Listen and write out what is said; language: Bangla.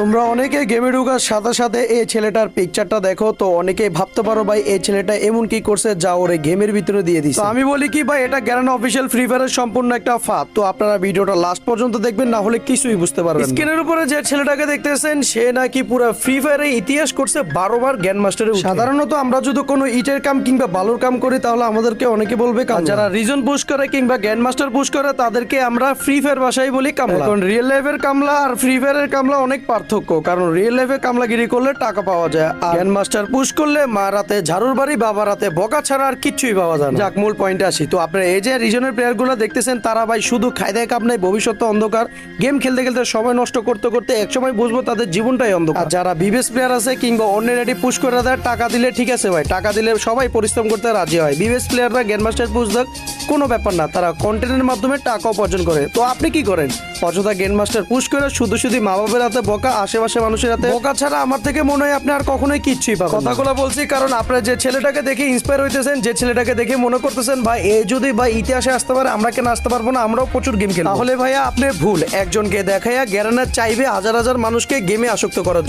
তোমরা অনেকে গেমে ঢুকার সাথে সাথে এই ছেলেটার পিকচারটা দেখো তো অনেকে ভাবতে পারো ভাই এই ছেলেটা এমন কি করছে যা ওরে গেমের ভিতরে দিয়ে দিচ্ছে আমি বলি কি ভাই এটা গ্যারান অফিসিয়াল ফ্রি ফায়ারের সম্পূর্ণ একটা ফাঁদ। তো আপনারা ভিডিওটা লাস্ট পর্যন্ত দেখবেন না হলে কিছুই বুঝতে পারবেন স্ক্রিনের উপরে যে ছেলেটাকে দেখতেছেন সে নাকি পুরো ফ্রি ফায়ারের ইতিহাস করছে বারো বার জ্ঞান মাস্টারে সাধারণত আমরা যদি কোনো ইটের কাম কিংবা বালুর কাম করি তাহলে আমাদেরকে অনেকে বলবে কাম যারা রিজন পুশ করে কিংবা জ্ঞান মাস্টার পুশ করে তাদেরকে আমরা ফ্রি ফায়ার ভাষায় বলি কামলা। কারণ রিয়েল লাইফের কামলা আর ফ্রি ফায়ারের কামলা অনেক পার্থক্য। কারণ রিয়েল লাইফে কামলাগিরি করলে টাকা পাওয়া যায়, আর জ্ঞান মাস্টার পুশ করলে মা রাতে ঝাড়ুর বাড়ি, বাবা রাতে বকা ছাড়া আর কিচ্ছুই পাওয়া যায় যাক, মূল পয়েন্টে আসি। তো আপনারা এই যে রিজনের প্লেয়ারগুলো দেখতেছেন, তারা ভাই শুধু খাই দেয়, কাপ নাই ভবিষ্যৎ অন্ধকার। গেম খেলতে খেলতে সময় নষ্ট করতে করতে একসময় বুঝব তাদের জীবনটাই অন্ধকার। যারা বিবেস প্লেয়ার আছে কিংবা অন্য রেডি পুশ করে দেয়, টাকা দিলে ঠিক আছে ভাই, টাকা দিলে সবাই পরিশ্রম করতে রাজি হয়। বিবেস প্লেয়াররা গেম মাস্টার পুশ দেখ, কোনো ব্যাপার না, তারা কন্টেন্টের মাধ্যমে টাকা উপার্জন করে। তো আপনি কি করেন? অযথা গেম মাস্টার পুশ করে শুধু শুধু মা বাবার হাতে বকা আশেপাশে মানুষের হাতে? বোকা ছাড়া আমার থেকে মনে হয় আপনি আর কখনোই কিচ্ছুই পাবেন কথাগুলো বলছি কারণ আপনার যে ছেলেটাকে দেখে ইন্সপায়ার হইতেছেন যে ছেলেটাকে দেখে মনে করতেছেন ভাই এ যদি ভাই ইতিহাসে আসতে পারে আমরা কেন আসতে পারব না? আমরাও প্রচুর গেম খেলি তাহলে ভাইয়া আপনি ভুল। একজনকে দেখাইয়া গ্যারানার চাইবে হাজার হাজার মানুষকে গেমে আসক্ত করার জন্য।